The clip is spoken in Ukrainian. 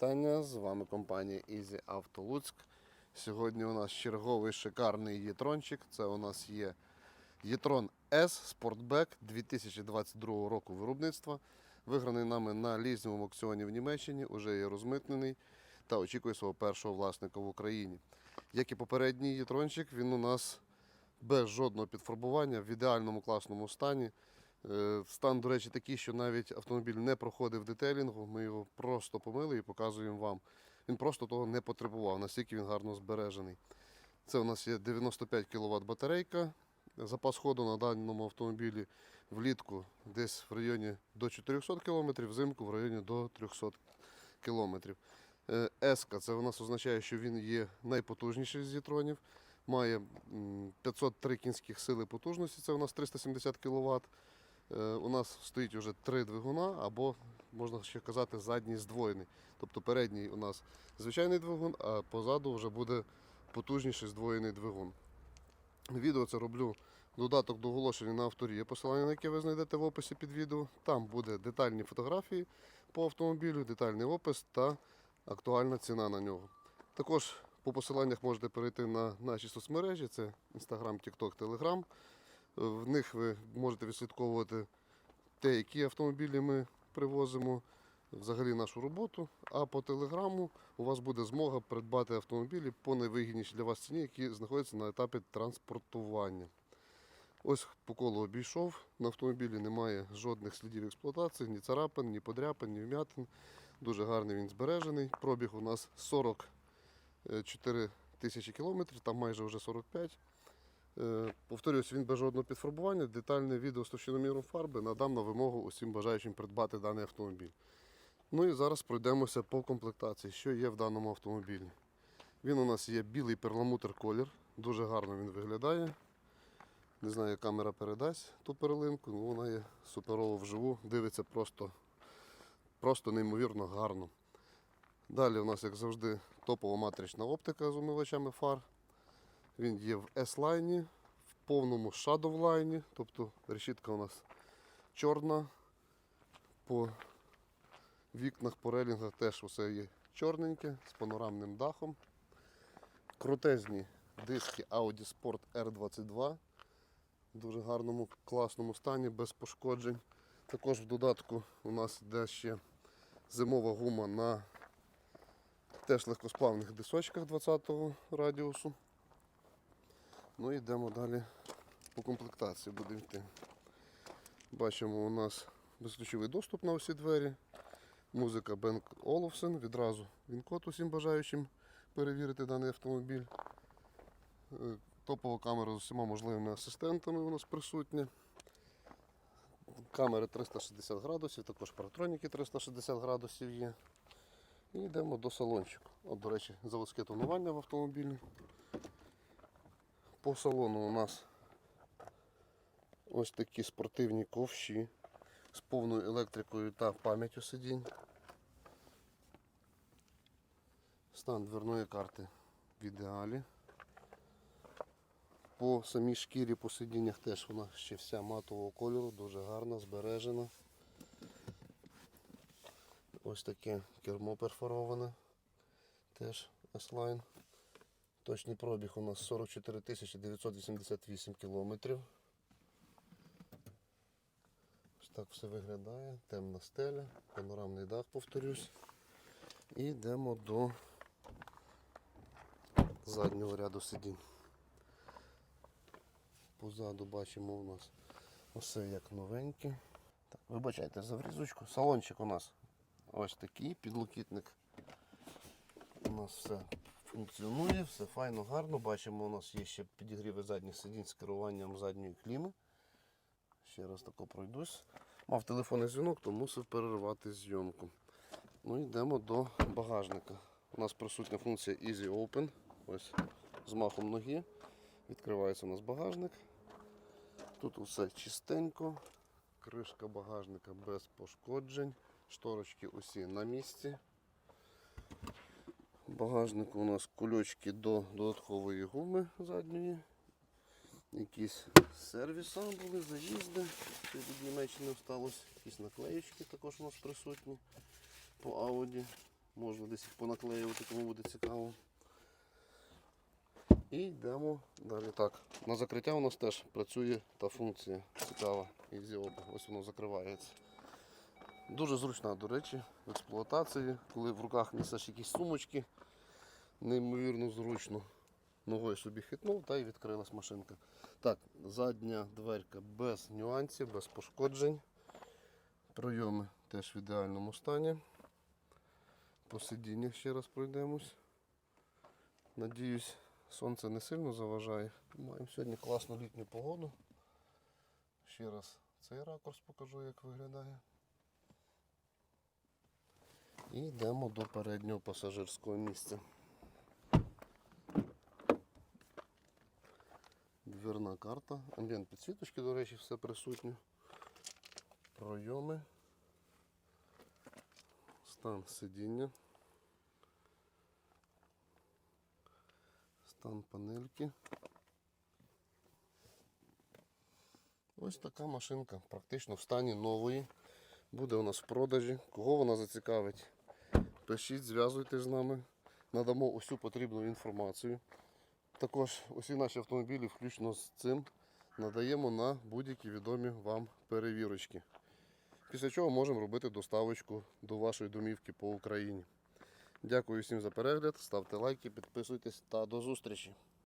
вітання! З вами компанія Easy Auto Луцьк. Сьогодні у нас черговий шикарний єтрончик. Це у нас є Єтрон S Sportback 2022 року виробництва. Виграний нами на лізневому аукціоні в Німеччині, уже є розмитнений та очікує свого першого власника в Україні. Як і попередній єтрончик, він у нас без жодного підфарбування в ідеальному класному стані. Е, Стан, до речі, такий, що навіть автомобіль не проходив детелінгу. Ми його просто помили і показуємо вам. Він просто того не потребував, настільки він гарно збережений. Це у нас є 95 кВт батарейка. Запас ходу на даному автомобілі влітку десь в районі до 400 км, взимку в районі до 300 км. Еска це у нас означає, що він є найпотужніший з зітронів. Має 503 кінських сили потужності, це у нас 370 кВт. Е, У нас стоїть вже три двигуна, або можна ще казати, задній здвоєний. Тобто передній у нас звичайний двигун, а позаду вже буде потужніший здвоєний двигун. Відео це роблю додаток до оголошення на авторі, посилання на яке ви знайдете в описі під відео. Там буде детальні фотографії по автомобілю, детальний опис та актуальна ціна на нього. Також по посиланнях можете перейти на наші соцмережі: це Instagram, TikTok, Telegram. В них ви можете відслідковувати те, які автомобілі ми привозимо, взагалі нашу роботу. А по телеграму у вас буде змога придбати автомобілі по найвигіднішій для вас ціні, які знаходяться на етапі транспортування. Ось по колу обійшов. На автомобілі немає жодних слідів експлуатації, ні царапин, ні подряпин, ні вмятин. Дуже гарний він збережений. Пробіг у нас 44 тисячі кілометрів, там майже вже 45. Е, Повторюсь, він без жодного підфарбування, детальне відео з товщиноміром фарби надам на вимогу усім бажаючим придбати даний автомобіль. Ну і зараз пройдемося по комплектації, що є в даному автомобілі. Він у нас є білий перламутр колір, дуже гарно він виглядає. Не знаю, як камера передасть ту перлинку, але вона є суперово вживу, дивиться просто, просто неймовірно гарно. Далі у нас, як завжди, топова матрична оптика з умивачами фар. Він є в S-лайні, в повному Shadow лайні, тобто решітка у нас чорна. По вікнах, по релінгах теж усе є чорненьке з панорамним дахом. Крутезні диски Audi Sport R22 в дуже гарному, класному стані, без пошкоджень. Також в додатку у нас йде ще зимова гума на теж легкосплавних дисочках 20-го радіусу. Ну йдемо далі по комплектації будемо йти. Бачимо у нас безключовий доступ на усі двері. Музика Бенк Оловсен. Відразу він код усім бажаючим перевірити даний автомобіль. Е, Топова камера з усіма можливими асистентами у нас присутня. Камери 360 градусів, також паратроніки 360 градусів є. І йдемо до салончику. От, до речі, заводське тонування в автомобілі. По салону у нас ось такі спортивні ковші з повною електрикою та пам'яттю сидінь. Стан дверної карти в ідеалі. По самій шкірі по сидіннях теж вона ще вся матового кольору, дуже гарна, збережена. Ось таке кермо перфороване. Теж S-Line. Точний пробіг у нас 44 988 кілометрів. Ось так все виглядає. Темна стеля, панорамний дах, повторюсь. І йдемо до заднього ряду сидінь. Позаду бачимо у нас усе як новеньке. Так, вибачайте за врізочку. Салончик у нас ось такий, підлокітник. У нас все функціонує, все файно, гарно. Бачимо, у нас є ще підігріви задніх сидінь з керуванням задньої кліми. Ще раз тако пройдусь. Мав телефонний дзвінок, то мусив перервати зйомку. Ну йдемо до багажника. У нас присутня функція Easy Open. Ось з махом ноги. Відкривається у нас багажник. Тут усе чистенько. Кришка багажника без пошкоджень. Шторочки усі на місці. Багажнику у нас кульочки до додаткової гуми задньої. Якісь сервіса були, заїзди. Ще від Німеччини осталось. Якісь наклеєчки також у нас присутні по Audi. Можна десь їх понаклеювати, кому буде цікаво. І йдемо далі. Так, на закриття у нас теж працює та функція цікава. Open. Ось воно закривається. Дуже зручна, до речі, в експлуатації, коли в руках несеш якісь сумочки, неймовірно зручно. Ногою собі хитнув та й відкрилась машинка. Так, задня дверка без нюансів, без пошкоджень. Пройоми теж в ідеальному стані. По сидіннях ще раз пройдемось. Надіюсь, сонце не сильно заважає. Маємо сьогодні класну літню погоду. Ще раз цей ракурс покажу, як виглядає. І йдемо до переднього пасажирського місця. Дверна карта. Амбієнт підсвіточки, до речі, все присутнє. Пройоми. Стан сидіння. Стан панельки. Ось така машинка, практично в стані нової. Буде у нас в продажі. Кого вона зацікавить? Пишіть, зв'язуйтесь з нами. Надамо усю потрібну інформацію. Також усі наші автомобілі, включно з цим, надаємо на будь-які відомі вам перевірочки. Після чого можемо робити доставочку до вашої домівки по Україні. Дякую всім за перегляд, ставте лайки, підписуйтесь та до зустрічі!